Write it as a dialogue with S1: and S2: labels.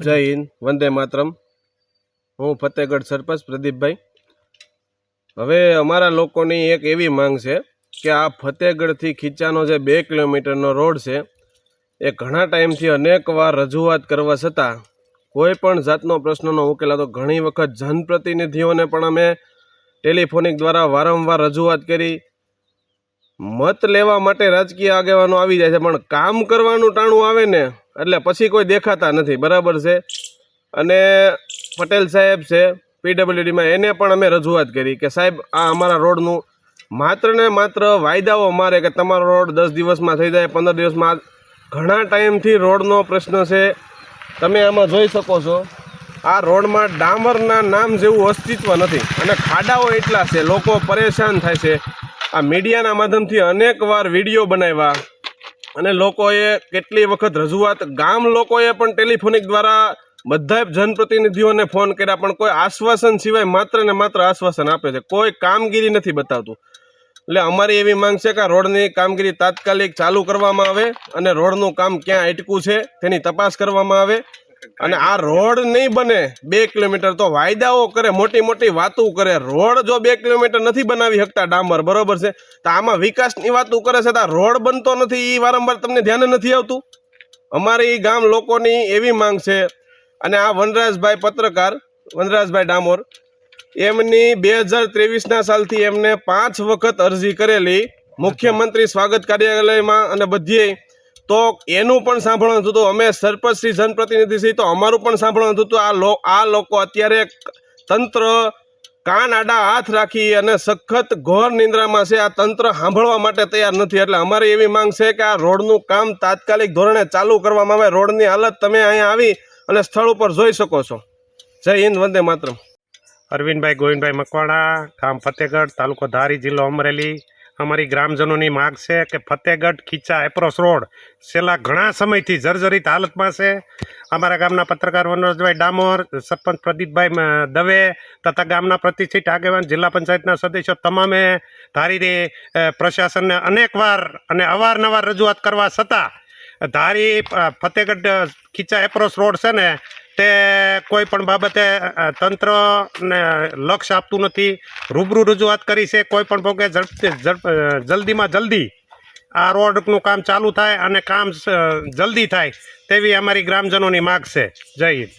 S1: જય હિન્દ વંદે માતરમ. હું ફતેહગઢ સરપંચ પ્રદીપભાઈ. હવે અમારા લોકોની એક એવી માંગ છે કે આ ફતેહગઢથી ખીચાનો જે બે કિલોમીટરનો રોડ છે એ ઘણા ટાઈમથી અનેક વાર રજૂઆત કરવા છતાં કોઈ પણ જાતનો પ્રશ્નનો ઉકેલ તો ઘણી વખત જનપ્રતિનિધિઓને પણ અમે ટેલિફોનિક દ્વારા વારંવાર રજૂઆત કરી. મત લેવા માટે રાજકીય આગેવાનો આવી જાય છે પણ કામ કરવાનું ટાણું આવે ને એટલે પછી કોઈ દેખાતા નથી, બરાબર છે? અને પટેલ સાહેબ છે પીડબ્લ્યુડીમાં એને પણ અમે રજૂઆત કરી કે સાહેબ, આ અમારા રોડનું માત્ર ને માત્ર વાયદાઓ મારે કે તમારો રોડ દસ દિવસમાં થઈ જાય, પંદર દિવસમાં ઘણા ટાઈમથી રોડનો પ્રશ્ન છે. તમે આમાં જોઈ શકો છો, આ રોડમાં ડામરના નામ જેવું અસ્તિત્વ નથી અને ખાડાઓ એટલા છે, લોકો પરેશાન થાય છે. આ મીડિયાના માધ્યમથી અનેકવાર વીડિયો બનાવ્યા. અને લોકોએ કેટલી વખત રજૂઆત, ગામ લોકોએ પણ ટેલિફોનિક દ્વારા બધા જનપ્રતિનિધિઓને ફોન કર્યા, પણ કોઈ આશ્વાસન સિવાય માત્ર ને માત્ર આશ્વાસન આપે છે. કોઈ કામગીરી નથી બતાવતું. એટલે અમારી એવી માંગ છે કે રોડની કામગીરી તાત્કાલિક ચાલુ કરવામાં આવે અને રોડનું કામ ક્યાં અટકું છે તેની તપાસ કરવામાં આવે. અને આ રોડ નહીં બને, બે કિલોમીટર તો વાયદાઓ કરે, મોટી મોટી વાતો કરે. રોડ જો બે કિલોમીટર નથી બનાવી શકતા ડામર, બરોબર છે? તો આમાં વિકાસની વાતો કરે છે તો આ રોડ બનતો નથી એ વારંવાર તમને ધ્યાને નથી આવતું? અમારી ગામ લોકોની એવી માંગ છે. અને આ વનરાજભાઈ પત્રકાર, વનરાજભાઈ ડામોર, એમની બે હજાર ત્રેવીસના સાલથી એમને પાંચ વખત અરજી કરેલી. મુખ્યમંત્રી સ્વાગત કાર્યાલયમાં અને બધીએ તો એનું પણ સાંભળવાનું હતું. અમે સરપંચ શ્રી જનપ્રતિનિધિ શ્રી તો અમારું પણ સાંભળવાનું હતું. આ લો, આ લોકો અત્યારે તંત્ર કાન આડા હાથ રાખી અને સખત ઘોર નિંદ્રામાં છે. આ તંત્ર સાંભળવા માટે તૈયાર નથી. એટલે અમારી એવી માંગ છે કે આ રોડનું કામ તાત્કાલિક ધોરણે ચાલુ કરવામાં આવે. રોડની હાલત તમે અહીંયા આવી અને સ્થળ ઉપર જોઈ શકો છો. જય હિન્દ, વંદે માતરમ.
S2: અરવિંદભાઈ ગોવિંદભાઈ મકવાણા, ગામ ફતેહગઢ તાલુકો ધારી જિલ્લો અમરેલી. અમારી ગ્રામજનોની માગ છે કે ફતેહગઢ ખીચા, એપ્રોસ રોડ છેલ્લા ઘણા સમયથી જર્જરિત હાલતમાં છે. અમારા ગામના પત્રકાર મનોજભાઈ ડામોર, સરપંચ પ્રદીપભાઈ દવે તથા ગામના પ્રતિષ્ઠિત આગેવાન જિલ્લા પંચાયતના સદસ્યો તમામે ધારી પ્રશાસનને અનેકવાર અને અવારનવાર રજૂઆત કરવા છતાં ધારી ફતેહગઢ ખીચા, એપ્રોસ રોડ છે ને તે કોઈ પણ બાબતે તંત્રને લક્ષ આપતું નથી. રૂબરૂ રજૂઆત કરી છે. કોઈ પણ ભોગે જલ્દીમાં જલ્દી આ રોડનું કામ ચાલુ થાય અને કામ જલ્દી થાય તેવી અમારી ગ્રામજનોની માગ છે. જય હિન્દ.